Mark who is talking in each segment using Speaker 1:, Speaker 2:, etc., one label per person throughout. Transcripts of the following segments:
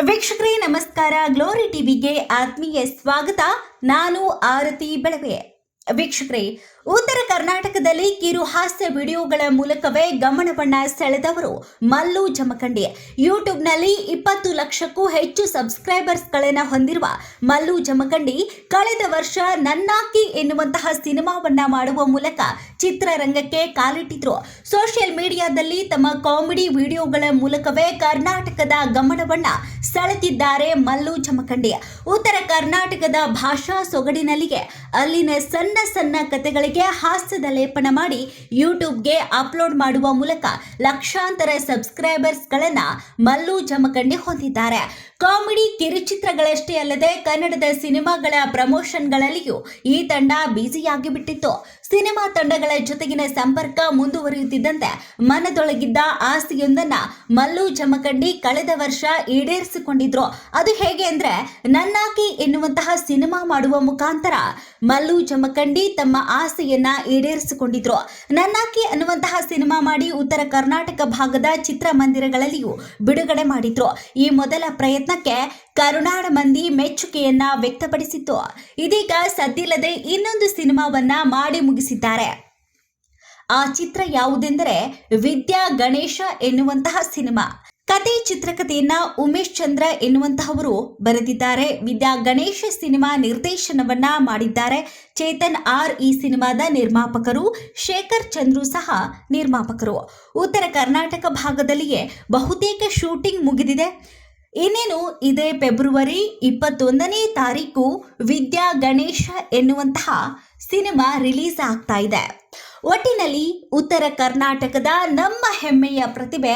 Speaker 1: ವೀಕ್ಷಕರೇ ನಮಸ್ಕಾರ. ಗ್ಲೋರಿ ಟಿವಿಗೆ ಆತ್ಮೀಯ ಸ್ವಾಗತ. ನಾನು ಆರತಿ ಬೆಳವೆ ವೀಕ್ಷಕರೇ ಉತ್ತರ ಕರ್ನಾಟಕದಲ್ಲಿ ಕಿರು ಹಾಸ್ಯ ವಿಡಿಯೋಗಳ ಮೂಲಕವೇ ಗಮನವನ್ನ ಸೆಳೆದವರು ಮಲ್ಲು ಜಮಖಂಡಿ. ಯೂಟ್ಯೂಬ್ನಲ್ಲಿ ಇಪ್ಪತ್ತು ಲಕ್ಷಕ್ಕೂ ಹೆಚ್ಚು ಸಬ್ಸ್ಕ್ರೈಬರ್ಸ್ಗಳನ್ನು ಹೊಂದಿರುವ ಮಲ್ಲು ಜಮಖಂಡಿ ಕಳೆದ ವರ್ಷ ನನ್ನಾಕಿ ಎನ್ನುವಂತಹ ಸಿನಿಮಾವನ್ನ ಮಾಡುವ ಮೂಲಕ ಚಿತ್ರರಂಗಕ್ಕೆ ಕಾಲಿಟ್ಟಿದ್ರು. ಸೋಷಿಯಲ್ ಮೀಡಿಯಾದಲ್ಲಿ ತಮ್ಮ ಕಾಮಿಡಿ ವಿಡಿಯೋಗಳ ಮೂಲಕವೇ ಕರ್ನಾಟಕದ ಗಮನವನ್ನ ಸೆಳೆದಿದ್ದಾರೆ ಮಲ್ಲು ಜಮಖಂಡಿ. ಉತ್ತರ ಕರ್ನಾಟಕದ ಭಾಷಾ ಸೊಗಡಿನಲ್ಲಿಗೆ ಅಲ್ಲಿನ ಸಣ್ಣ ಸಣ್ಣ ಕಥೆಗಳಿಗೆ ಹಾಸ್ಯದ ಲೇಪನ ಮಾಡಿ ಯೂಟ್ಯೂಬ್ಗೆ ಅಪ್ಲೋಡ್ ಮಾಡುವ ಮೂಲಕ ಲಕ್ಷಾಂತರ ಸಬ್ಸ್ಕ್ರೈಬರ್ಸ್ಗಳನ್ನ ಮಲ್ಲು ಜಮಖಂಡಿ ಹೊಂದಿದ್ದಾರೆ. ಕಾಮಿಡಿ ಕಿರುಚಿತ್ರಗಳಷ್ಟೇ ಅಲ್ಲದೆ ಕನ್ನಡದ ಸಿನಿಮಾಗಳ ಪ್ರಮೋಷನ್ಗಳಲ್ಲಿಯೂ ಈ ತಂಡ ಬ್ಯುಸಿಯಾಗಿ ಬಿಟ್ಟಿತ್ತು ಸಿನಿಮಾ ತಂಡಗಳ ಜೊತೆಗಿನ ಸಂಪರ್ಕ ಮುಂದುವರಿಯುತ್ತಿದ್ದಂತೆ ಮನದೊಳಗಿದ್ದ ಆಸ್ತಿಯೊಂದನ್ನ ಮಲ್ಲು ಜಮಖಂಡಿ ಕಳೆದ ವರ್ಷ ಈಡೇರಿಸಿಕೊಂಡಿದ್ರು. ಅದು ಹೇಗೆ ಅಂದ್ರೆ ನನ್ನಾಕಿ ಎನ್ನುವಂತಹ ಸಿನಿಮಾ ಮಾಡುವ ಮುಖಾಂತರ ಮಲ್ಲು ಜಮಖಂಡಿ ತಮ್ಮ ಆಸೆಯನ್ನ ಈಡೇರಿಸಿಕೊಂಡಿದ್ರು. ನನ್ನಾಕಿ ಅನ್ನುವಂತಹ ಸಿನಿಮಾ ಮಾಡಿ ಉತ್ತರ ಕರ್ನಾಟಕ ಭಾಗದ ಚಿತ್ರಮಂದಿರಗಳಲ್ಲಿಯೂ ಬಿಡುಗಡೆ ಮಾಡಿದ್ರು. ಈ ಮೊದಲ ಪ್ರಯತ್ನಕ್ಕೆ ಕರುನಾಡ ಮಂದಿ ಮೆಚ್ಚುಗೆಯನ್ನ ವ್ಯಕ್ತಪಡಿಸಿತ್ತು. ಇದೀಗ ಸದ್ದಿಲ್ಲದೆ ಇನ್ನೊಂದು ಸಿನಿಮಾವನ್ನ ಮಾಡಿ ಮುಗಿಸಿದ್ದಾರೆ. ಆ ಚಿತ್ರ ಯಾವುದೆಂದರೆ ವಿದ್ಯಾ ಗಣೇಶ ಎನ್ನುವಂತಹ ಸಿನಿಮಾ. ಕತೆ ಚಿತ್ರಕಥೆಯನ್ನ ಉಮೇಶ್ ಚಂದ್ರ ಎನ್ನುವಂತಹವರು ಬರೆದಿದ್ದಾರೆ. ವಿದ್ಯಾ ಗಣೇಶ ಸಿನಿಮಾ ನಿರ್ದೇಶನವನ್ನ ಮಾಡಿದ್ದಾರೆ. ಚೇತನ್ ಆರ್ ಈ ಸಿನಿಮಾದ ನಿರ್ಮಾಪಕರು, ಶೇಖರ್ ಚಂದ್ರು ಸಹ ನಿರ್ಮಾಪಕರು. ಉತ್ತರ ಕರ್ನಾಟಕ ಭಾಗದಲ್ಲಿಯೇ ಬಹುತೇಕ ಶೂಟಿಂಗ್ ಮುಗಿದಿದೆ. ಇನ್ನೇನು ಇದೇ ಫೆಬ್ರವರಿ ಇಪ್ಪತ್ತೊಂದನೇ ತಾರೀಕು ವಿದ್ಯಾ ಗಣೇಶ ಎನ್ನುವಂತಹ ಸಿನಿಮಾ ರಿಲೀಸ್ ಆಗ್ತಾ ಇದೆ. ಒಟ್ಟಿನಲ್ಲಿ ಉತ್ತರ ಕರ್ನಾಟಕದ ನಮ್ಮ ಹೆಮ್ಮೆಯ ಪ್ರತಿಭೆ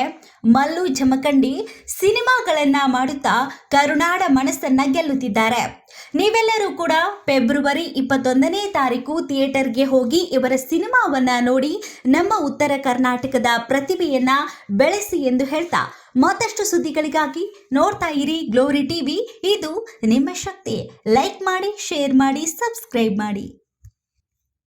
Speaker 1: ಮಲ್ಲು ಜಮಖಂಡಿ ಸಿನಿಮಾಗಳನ್ನ ಮಾಡುತ್ತಾ ಕರುನಾಡ ಮನಸ್ಸನ್ನ ಗೆಲ್ಲುತ್ತಿದ್ದಾರೆ. ನೀವೆಲ್ಲರೂ ಕೂಡ ಫೆಬ್ರವರಿ ಇಪ್ಪತ್ತೊಂದನೇ ತಾರೀಕು ಥಿಯೇಟರ್ಗೆ ಹೋಗಿ ಇವರ ಸಿನಿಮಾವನ್ನ ನೋಡಿ ನಮ್ಮ ಉತ್ತರ ಕರ್ನಾಟಕದ ಪ್ರತಿಭೆಯನ್ನ ಬೆಳೆಸಿ ಎಂದು ಹೇಳ್ತಾ ಮತ್ತಷ್ಟು ಸುದ್ದಿಗಳಿಗಾಗಿ ನೋಡ್ತಾ ಇರಿ ಗ್ಲೋರಿ ಟಿವಿ. ಇದು ನಿಮ್ಮ ಶಕ್ತಿ. ಲೈಕ್ ಮಾಡಿ, ಶೇರ್ ಮಾಡಿ, ಸಬ್ಸ್ಕ್ರೈಬ್ ಮಾಡಿ.